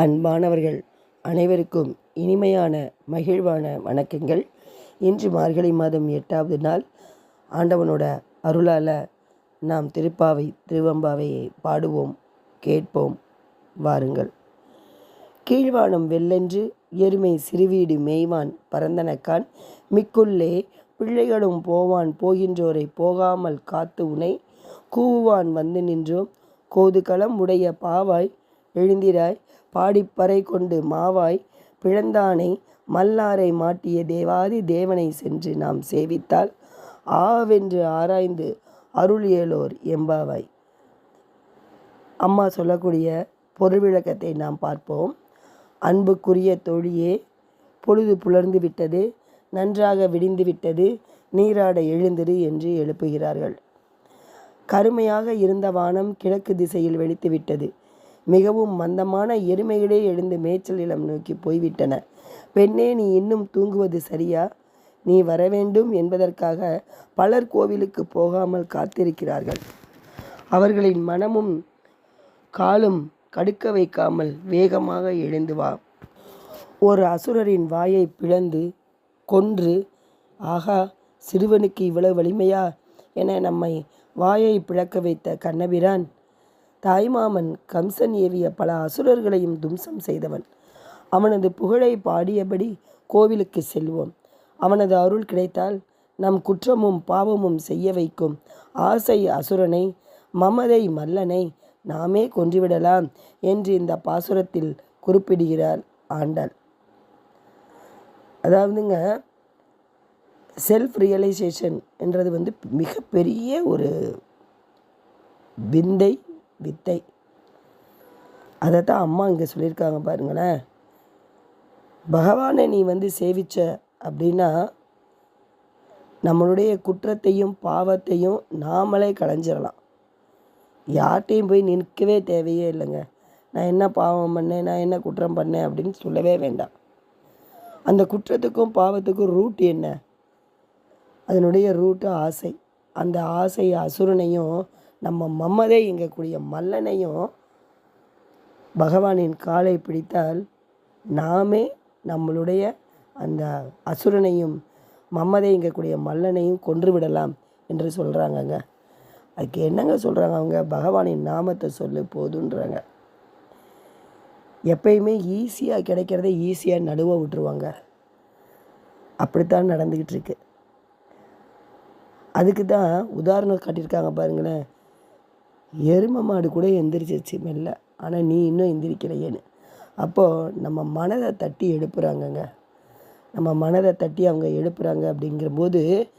அன்பானவர்கள் அனைவருக்கும் இனிமையான மகிழ்வான வணக்கங்கள். இன்று மார்கழி மாதம் எட்டாவது நாள். ஆண்டவனோட அருளால் நாம் திருப்பாவை திருவம்பாவையை பாடுவோம் கேட்போம். வாருங்கள். கீழ்வானம் வெள்ளென்று எருமை சிறுவீடு மேய்வான் பரந்தனக்கான். மிக்குள்ளே பிள்ளைகளும் போவான் போகின்றோரை போகாமல் காத்து உனை. கூவுவான் வந்து நின்றோம். கோதுகளம் உடைய பாவாய் எழுந்திராய். பாடிப்பறை கொண்டு மாவாய். பிழந்தானை மல்லாரை மாட்டிய தேவாதி தேவனை சென்று நாம் சேவித்தால் ஆவென்று ஆராய்ந்து அருளியலோர் எம்பாவாய். அம்மா சொல்லக்கூடிய பொருள் விளக்கத்தை நாம் பார்ப்போம். அன்புக்குரிய தொழியே பொழுது புலர்ந்து விட்டது நன்றாக விடிந்து விட்டது நீராட எழுந்திரு என்று எழுப்புகிறார்கள். கருமையாக இருந்த வானம் கிழக்கு திசையில் வெடித்து விட்டது. மிகவும் மந்தமான எருமைகளே எழுந்து மேய்ச்சல் நிலம் நோக்கி போய்விட்டன. பெண்ணே நீ இன்னும் தூங்குவது சரியா? நீ வர வேண்டும் என்பதற்காக பலர் கோவிலுக்கு போகாமல் காத்திருக்கிறார்கள். அவர்களின் மனமும் காலும் கடுக்க வைக்காமல் வேகமாக எழுந்து வா ஒரு அசுரரின் வாயை பிளந்து கொன்று ஆகா சிறுவனுக்கு இவ்வளவு வலிமையா என நம்மை வாயை பிளக்க வைத்த கண்ணபிரான் தாய்மாமன் கம்சன் ஏவிய பல அசுரர்களையும் தும்சம் செய்தவன். அவனது புகழை பாடியபடி கோவிலுக்கு செல்வோம். அவனது அருள் கிடைத்தால் நம் குற்றமும் பாவமும் செய்ய வைக்கும். ஆசை அசுரனை மமதை மல்லனை நாமே கொன்றுவிடலாம் என்று இந்த பாசுரத்தில் குறிப்பிடுகிறார் ஆண்டாள். அதாவதுங்க செல்ஃப் ரியலைசேஷன் என்றது வந்து மிகப்பெரிய ஒரு விந்தை. வித்தை. அதை தான் அம்மா இங்கே சொல்லியிருக்காங்க பாருங்களேன். பகவானை நீ வந்து சேவிச்ச அப்படின்னா நம்மளுடைய குற்றத்தையும் பாவத்தையும் நாமளே களைஞ்சிடலாம் யார்கிட்டையும் போய் நிற்கவே தேவையே இல்லைங்க. நான் என்ன பாவம் பண்ணேன் நான் என்ன குற்றம் பண்ணேன் அப்படின்னு சொல்லவே வேண்டாம். அந்த குற்றத்துக்கும் பாவத்துக்கும் ரூட் என்ன? அதனுடைய ரூட்டு ஆசை. அந்த ஆசை அசுரனையும் நம்ம மம்மதை எங்கக்கூடிய மல்லனையும் பகவானின் காலை பிடித்தால் நாமே நம்மளுடைய அந்த அசுரனையும் மம்மதை எங்கக்கூடிய மல்லனையும் கொன்று விடலாம் என்று சொல்கிறாங்கங்க அதுக்கு என்னங்க சொல்கிறாங்க அவங்க? பகவானின் நாமத்தை சொல்லு போதுன்றாங்க. எப்பயுமே ஈஸியாக கிடைக்கிறத ஈஸியாக நடுவ விட்டுருவாங்க. அப்படித்தான் நடந்துக்கிட்டு இருக்கு. அதுக்கு தான் உதாரணம் காட்டியிருக்காங்க பாருங்களேன். எரும மாடு கூட எந்திரிச்சிருச்சு மெல்ல. ஆனால் நீ இன்னும் எந்திரிக்கலையேன்னு. அப்போது நம்ம மனதை தட்டி எழுப்புறாங்கங்க. நம்ம மனதை தட்டி அவங்க எழுப்புறாங்க அப்படிங்கிறபோது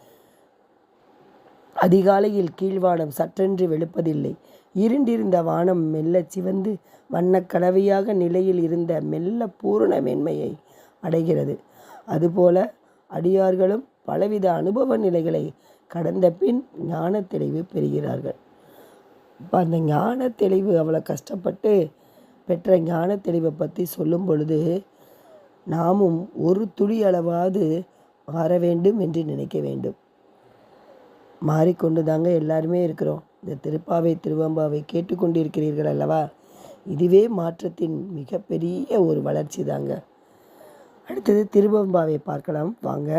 அதிகாலையில் கீழ்வானம் சற்றென்று வெளுப்பதில்லை. இருண்டிருந்த வானம் மெல்ல சிவந்து வண்ணக்கலவையாக நிலையில் இருந்த மெல்ல பூரண மென்மையை அடைகிறது. அதுபோல அடியார்களும் பலவித அனுபவ நிலைகளை கடந்த பின் ஞான தெளிவு பெறுகிறார்கள். இப்போ அந்த ஞான தெளிவு அவ்வளோ கஷ்டப்பட்டு பெற்ற ஞான தெளிவை பற்றி சொல்லும் பொழுது நாமும் ஒரு துளி அளவாவது மாற வேண்டும் என்று நினைக்க வேண்டும். மாறிக்கொண்டு தாங்க எல்லாருமே இருக்கிறோம். இந்த திருப்பாவை திருவம்பாவை கேட்டுக்கொண்டிருக்கிறீர்கள் அல்லவா? இதுவே மாற்றத்தின் மிகப்பெரிய ஒரு வளர்ச்சி தாங்க அடுத்தது திருவம்பாவை பார்க்கலாம். வாங்க.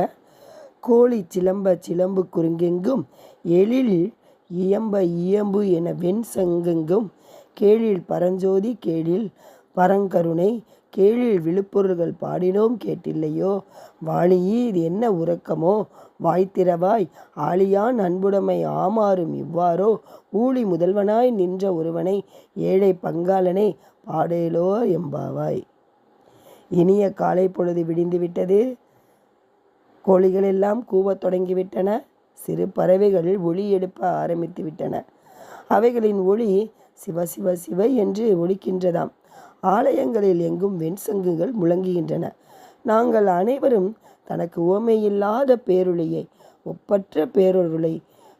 கோழி சிலம்ப சிலம்பு குறுங்கெங்கும் எழில் இயம்ப இயம்பு என வெண் சங்கெங்கும். கேளில் பரஞ்சோதி கேளில் பரங்கருணை. கேளில் விழுப்பொருள்கள் பாடினோம் கேட்டில்லையோ? வாளியீ இது என்ன உறக்கமோ? வாய்த்திரவாய் ஆழியான் அன்புடைமை ஆமாறும் இவ்வாறோ? ஊழி முதல்வனாய் நின்ற ஒருவனை ஏழை பங்காளனை பாடேலோ எம்பாவாய். இனிய காலை பொழுது விடிந்து விட்டது. கூவத் தொடங்கிவிட்டன சிறு பறவைகள் ஒளி எழுப்ப ஆரம்பித்து விட்டன. அவைகளின் ஒளி சிவ சிவ சிவ என்று ஒழிக்கின்றதாம் ஆலயங்களில் எங்கும் வெண்சங்குகள் முழங்குகின்றன. நாங்கள் அனைவரும் தனக்கு ஓமையில்லாத பேருளையை ஒப்பற்ற பேரொருளை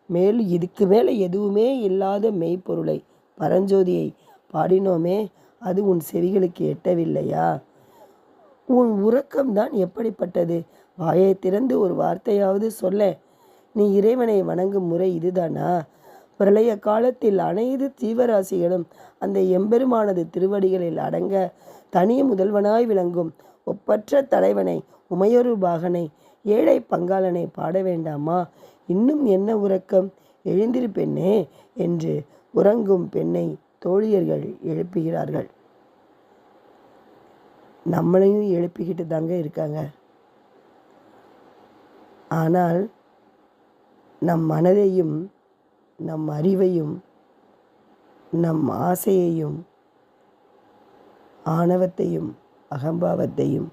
மேல் இதுக்கு மேலே எதுவுமே இல்லாத மெய்ப்பொருளை பரஞ்சோதியை பாடினோமே அது உன் செவிகளுக்கு எட்டவில்லையா? உன் உறக்கம்தான் எப்படிப்பட்டது? வாயை திறந்து ஒரு வார்த்தையாவது சொல்ல நீ இறைவனை வணங்கும் முறை இதுதானா? பிரளய காலத்தில் அனைத்து ஜீவராசிகளும் அந்த எம்பெருமானது திருவடிகளில் அடங்க தனி முதல்வனாய் விளங்கும். ஒப்பற்ற தலைவனை உமையொரு பாகனை ஏழை பங்காளனை பாட வேண்டாமா? இன்னும் என்ன உறக்கம்? எழுந்திரு பெண்ணே என்று உறங்கும் பெண்ணை தோழியர்கள் எழுப்புகிறார்கள். நம்மளையும் எழுப்பிக்கிட்டு தாங்க இருக்காங்க. ஆனால் நம் மனதையும் நம் அறிவையும் நம் ஆசையையும் ஆணவத்தையும் அகம்பாவத்தையும்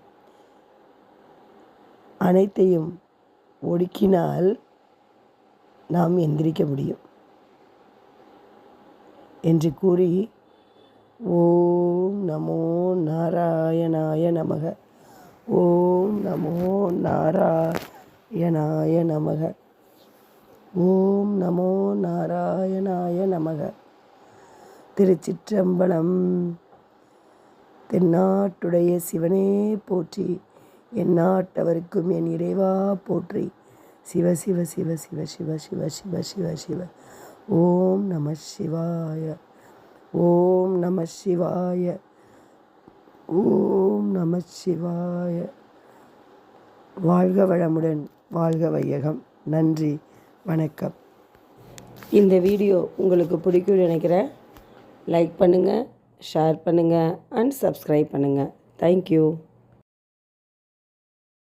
அனைத்தையும் ஒடுக்கினால் நாம் எந்திரிக்க முடியும். என்று கூறி ஓம் நமோ நாராயணாய நமக. ஓம் நமோ நாராயணாய நமக. ஓம் நமோ நாராயணாய நமக. திருச்சிற்றம்பலம். தென்னாட்டுடைய சிவனே போற்றி எந்நாட்டவருக்கும் என் இறைவா போற்றி. சிவ சிவ சிவ சிவ சிவ சிவ சிவ சிவ சிவ. ஓம் நம சிவாய. ஓம் நம சிவாய. ஓம் நம சிவாய. வாழ்க வளமுடன் வாழ்க வையகம். நன்றி. வணக்கம். இந்த வீடியோ உங்களுக்கு பிடிக்கும்னு நினைக்கிறேன். லைக் பண்ணுங்கள் ஷேர் பண்ணுங்கள் அண்ட் சப்ஸ்கிரைப் பண்ணுங்கள் தேங்க்யூ